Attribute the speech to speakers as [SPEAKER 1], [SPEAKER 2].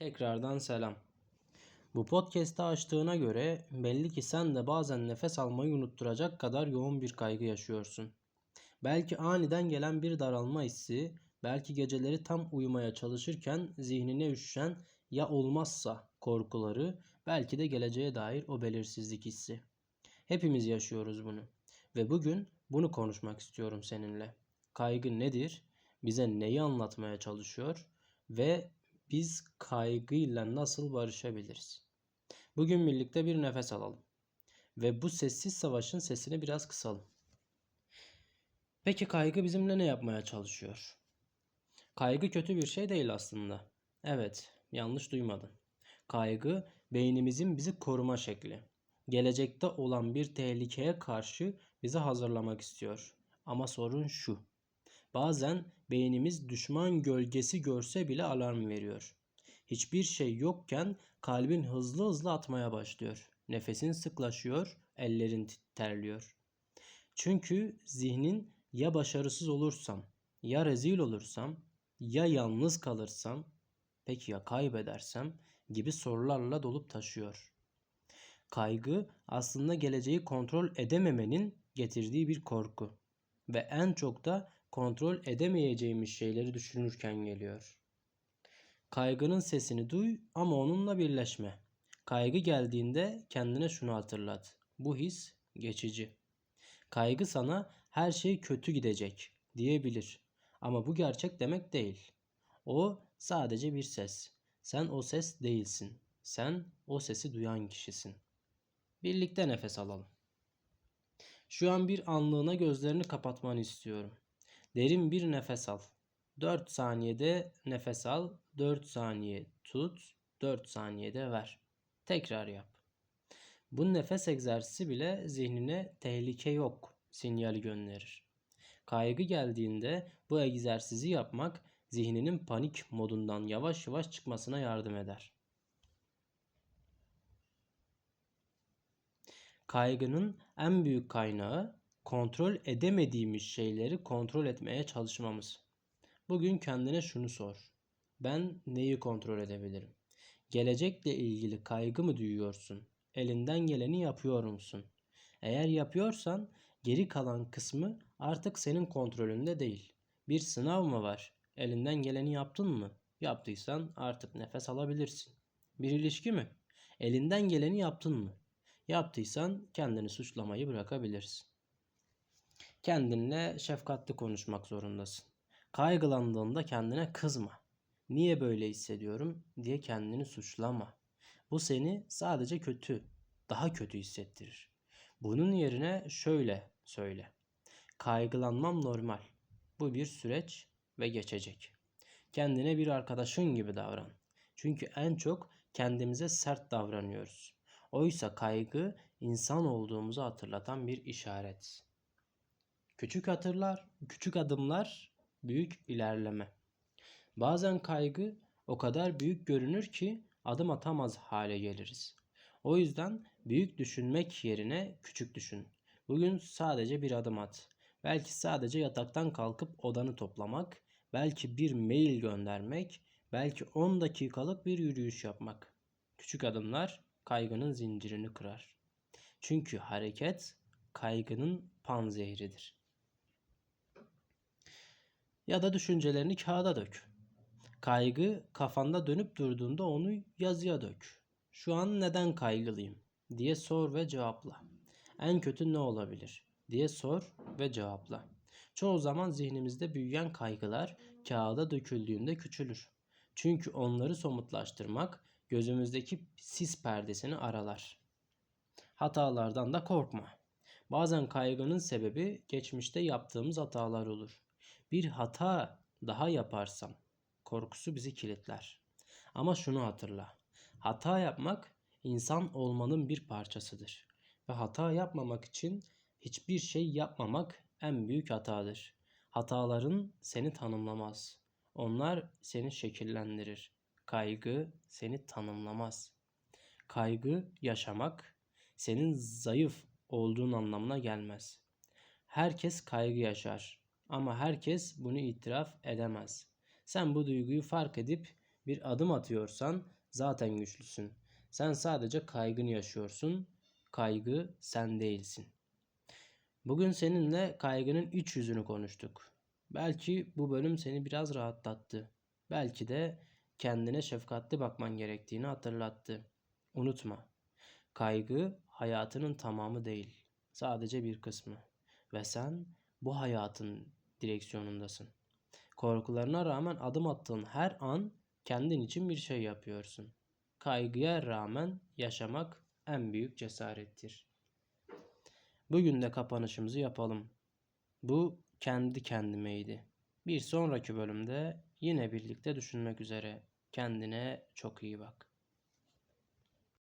[SPEAKER 1] Tekrardan selam. Bu podcast'ı açtığına göre belli ki sen de bazen nefes almayı unutturacak kadar yoğun bir kaygı yaşıyorsun. Belki aniden gelen bir daralma hissi, belki geceleri tam uyumaya çalışırken zihnine üşüşen ya olmazsa korkuları, belki de geleceğe dair o belirsizlik hissi. Hepimiz yaşıyoruz bunu ve bugün bunu konuşmak istiyorum seninle. Kaygı nedir? Bize neyi anlatmaya çalışıyor ve biz kaygıyla nasıl barışabiliriz? Bugün birlikte bir nefes alalım ve bu sessiz savaşın sesini biraz kısalım. Peki kaygı bizimle ne yapmaya çalışıyor? Kaygı kötü bir şey değil aslında. Evet, yanlış duymadın. Kaygı beynimizin bizi koruma şekli. Gelecekte olan bir tehlikeye karşı bizi hazırlamak istiyor. Ama sorun şu. Bazen beynimiz düşman gölgesi görse bile alarm veriyor. Hiçbir şey yokken kalbin hızlı hızlı atmaya başlıyor. Nefesin sıklaşıyor, ellerin terliyor. Çünkü zihnin ya başarısız olursam, ya rezil olursam, ya yalnız kalırsam, peki ya kaybedersem gibi sorularla dolup taşıyor. Kaygı aslında geleceği kontrol edememenin getirdiği bir korku ve en çok da kontrol edemeyeceğimiz şeyleri düşünürken geliyor. Kaygının sesini duy ama onunla birleşme. Kaygı geldiğinde kendine şunu hatırlat. Bu his geçici. Kaygı sana her şey kötü gidecek diyebilir. Ama bu gerçek demek değil. O sadece bir ses. Sen o ses değilsin. Sen o sesi duyan kişisin. Birlikte nefes alalım. Şu an bir anlığına gözlerini kapatmanı istiyorum. Derin bir nefes al. 4 saniyede nefes al, 4 saniye tut, 4 saniyede ver. Tekrar yap. Bu nefes egzersizi bile zihnine tehlike yok sinyali gönderir. Kaygı geldiğinde bu egzersizi yapmak zihninin panik modundan yavaş yavaş çıkmasına yardım eder. Kaygının en büyük kaynağı kontrol edemediğimiz şeyleri kontrol etmeye çalışmamız. Bugün kendine şunu sor. Ben neyi kontrol edebilirim? Gelecekle ilgili kaygı mı duyuyorsun? Elinden geleni yapıyor musun? Eğer yapıyorsan geri kalan kısmı artık senin kontrolünde değil. Bir sınav mı var? Elinden geleni yaptın mı? Yaptıysan artık nefes alabilirsin. Bir ilişki mi? Elinden geleni yaptın mı? Yaptıysan kendini suçlamayı bırakabilirsin. Kendinle şefkatli konuşmak zorundasın. Kaygılandığında kendine kızma. Niye böyle hissediyorum diye kendini suçlama. Bu seni sadece kötü, daha kötü hissettirir. Bunun yerine şöyle söyle. Kaygılanmam normal. Bu bir süreç ve geçecek. Kendine bir arkadaşın gibi davran. Çünkü en çok kendimize sert davranıyoruz. Oysa kaygı insan olduğumuzu hatırlatan bir işaret. Küçük hatırlar, küçük adımlar, büyük ilerleme. Bazen kaygı o kadar büyük görünür ki adım atamaz hale geliriz. O yüzden büyük düşünmek yerine küçük düşün. Bugün sadece bir adım at. Belki sadece yataktan kalkıp odanı toplamak, belki bir mail göndermek, belki 10 dakikalık bir yürüyüş yapmak. Küçük adımlar kaygının zincirini kırar. Çünkü hareket kaygının panzehridir. Ya da düşüncelerini kağıda dök. Kaygı kafanda dönüp durduğunda onu yazıya dök. Şu an neden kaygılıyım diye sor ve cevapla. En kötü ne olabilir diye sor ve cevapla. Çoğu zaman zihnimizde büyüyen kaygılar kağıda döküldüğünde küçülür. Çünkü onları somutlaştırmak gözümüzdeki sis perdesini aralar. Hatalardan da korkma. Bazen kaygının sebebi geçmişte yaptığımız hatalar olur. Bir hata daha yaparsam korkusu bizi kilitler. Ama şunu hatırla. Hata yapmak insan olmanın bir parçasıdır. Ve hata yapmamak için hiçbir şey yapmamak en büyük hatadır. Hataların seni tanımlamaz. Onlar seni şekillendirir. Kaygı seni tanımlamaz. Kaygı yaşamak senin zayıf olduğun anlamına gelmez. Herkes kaygı yaşar ama herkes bunu itiraf edemez. Sen bu duyguyu fark edip Bir adım atıyorsan zaten güçlüsün. Sen sadece kaygını yaşıyorsun. Kaygı sen değilsin. Bugün seninle kaygının iç yüzünü konuştuk. Belki bu bölüm seni biraz rahatlattı. Belki de kendine şefkatli bakman gerektiğini hatırlattı. Unutma. Kaygı hayatının tamamı değil. Sadece bir kısmı. Ve sen bu hayatın direksiyonundasın. Korkularına rağmen adım attığın her an kendin için bir şey yapıyorsun. Kaygıya rağmen yaşamak en büyük cesarettir. Bugün de kapanışımızı yapalım. Bu kendi kendimeydi. Bir sonraki bölümde yine birlikte düşünmek üzere. Kendine çok iyi bak.